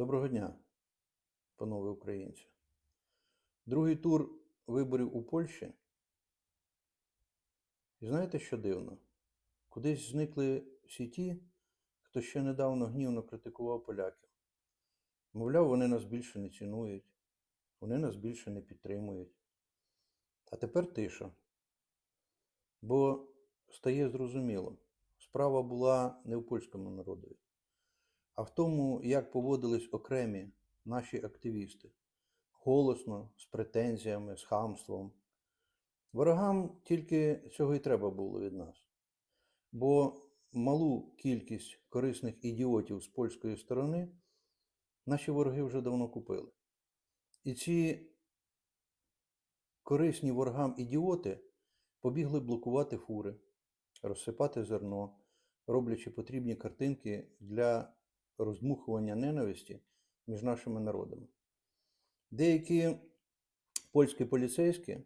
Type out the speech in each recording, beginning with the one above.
Доброго дня, панове українці. Другий тур виборів у Польщі. І знаєте, що дивно? Кудись зникли всі ті, хто ще недавно гнівно критикував поляків. Мовляв, вони нас більше не цінують, вони нас більше не підтримують. А тепер тиша. Бо стає зрозуміло, справа була не в польському народові, а в тому, як поводились окремі наші активісти голосно, з претензіями, з хамством. Ворогам тільки цього і треба було від нас. Бо малу кількість корисних ідіотів з польської сторони наші вороги вже давно купили. І ці корисні ворогам ідіоти побігли блокувати фури, розсипати зерно, роблячи потрібні картинки для роздмухування ненависті між нашими народами. Деякі польські поліцейські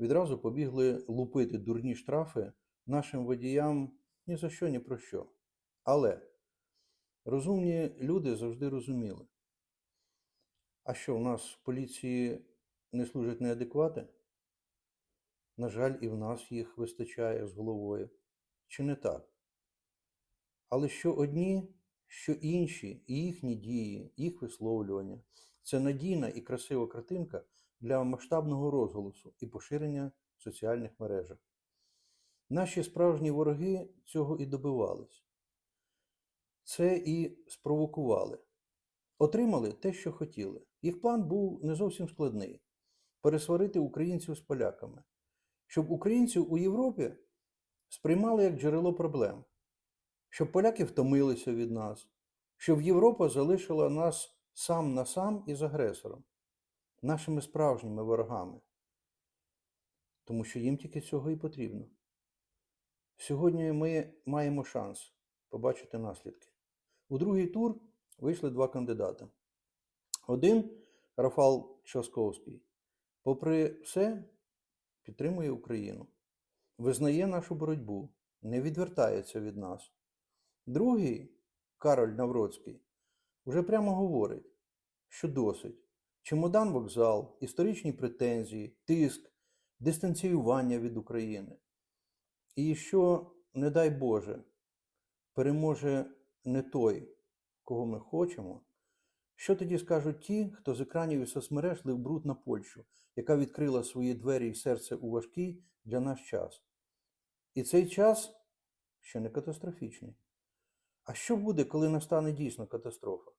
відразу побігли лупити дурні штрафи нашим водіям ні за що, ні про що. Але розумні люди завжди розуміли. А що, в нас в поліції не служать неадеквати? На жаль, і в нас їх вистачає з головою. Чи не так? Але що одні, що інші, і їхні дії, їх висловлювання це надійна і красива картинка для масштабного розголосу і поширення в соціальних мережах. Наші справжні вороги цього і добивались. Це і спровокували. Отримали те, що хотіли. Їх план був не зовсім складний пересварити українців з поляками, щоб українців у Європі сприймали як джерело проблем, щоб поляки втомилися від нас, щоб Європа залишила нас сам на сам із агресором, нашими справжніми ворогами. Тому що їм тільки цього і потрібно. Сьогодні ми маємо шанс побачити наслідки. У другий тур вийшли два кандидати. Один Рафал Часковський, попри все, підтримує Україну, визнає нашу боротьбу, не відвертається від нас. Другий Кароль Навроцький вже прямо говорить, що досить. Чемодан вокзал, історичні претензії, тиск, дистанціювання від України. І що, не дай Боже, переможе не той, кого ми хочемо, що тоді скажуть ті, хто з екранів і соцмереж лив бруд на Польщу, яка відкрила свої двері і серце у важкий для нас час? І цей час ще не катастрофічний. А що буде, коли настане дійсно катастрофа?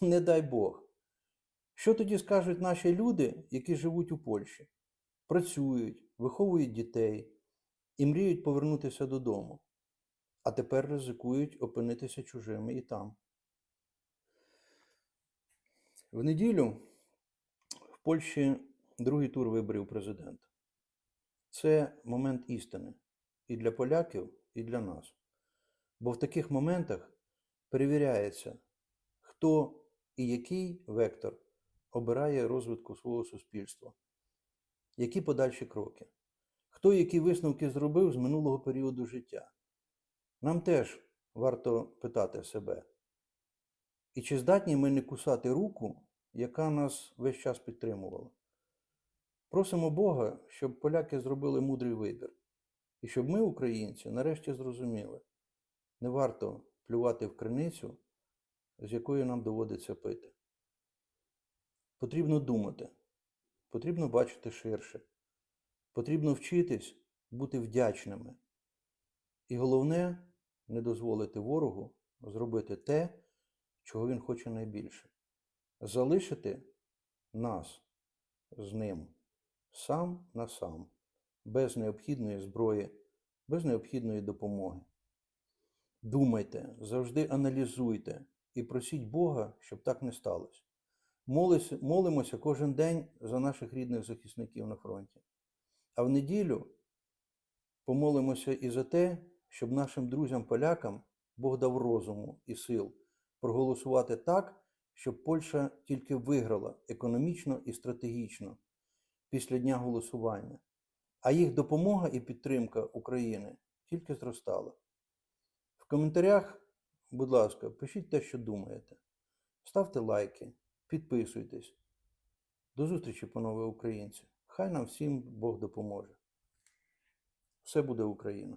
Не дай Бог. Що тоді скажуть наші люди, які живуть у Польщі, працюють, виховують дітей і мріють повернутися додому, а тепер ризикують опинитися чужими і там? В неділю в Польщі другий тур виборів президента. Це момент істини і для поляків, і для нас. Бо в таких моментах перевіряється, хто і який вектор обирає розвитку свого суспільства, які подальші кроки, хто які висновки зробив з минулого періоду життя. Нам теж варто питати себе, і чи здатні ми не кусати руку, яка нас весь час підтримувала? Просимо Бога, щоб поляки зробили мудрий вибір, і щоб ми, українці, нарешті зрозуміли, не варто плювати в криницю, з якої нам доводиться пити. Потрібно думати, потрібно бачити ширше, потрібно вчитись бути вдячними. І головне не дозволити ворогу зробити те, чого він хоче найбільше залишити нас з ним сам на сам, без необхідної зброї, без необхідної допомоги. Думайте, завжди аналізуйте і просіть Бога, щоб так не сталося. Молимося кожен день за наших рідних захисників на фронті. А в неділю помолимося і за те, щоб нашим друзям-полякам Бог дав розуму і сил проголосувати так, щоб Польща тільки виграла економічно і стратегічно після дня голосування, а їх допомога і підтримка України тільки зростала. Коментарях, будь ласка, пишіть те, що думаєте. ставте лайки, підписуйтесь. До зустрічі, панове українці. Хай нам всім Бог допоможе. Все буде Україна!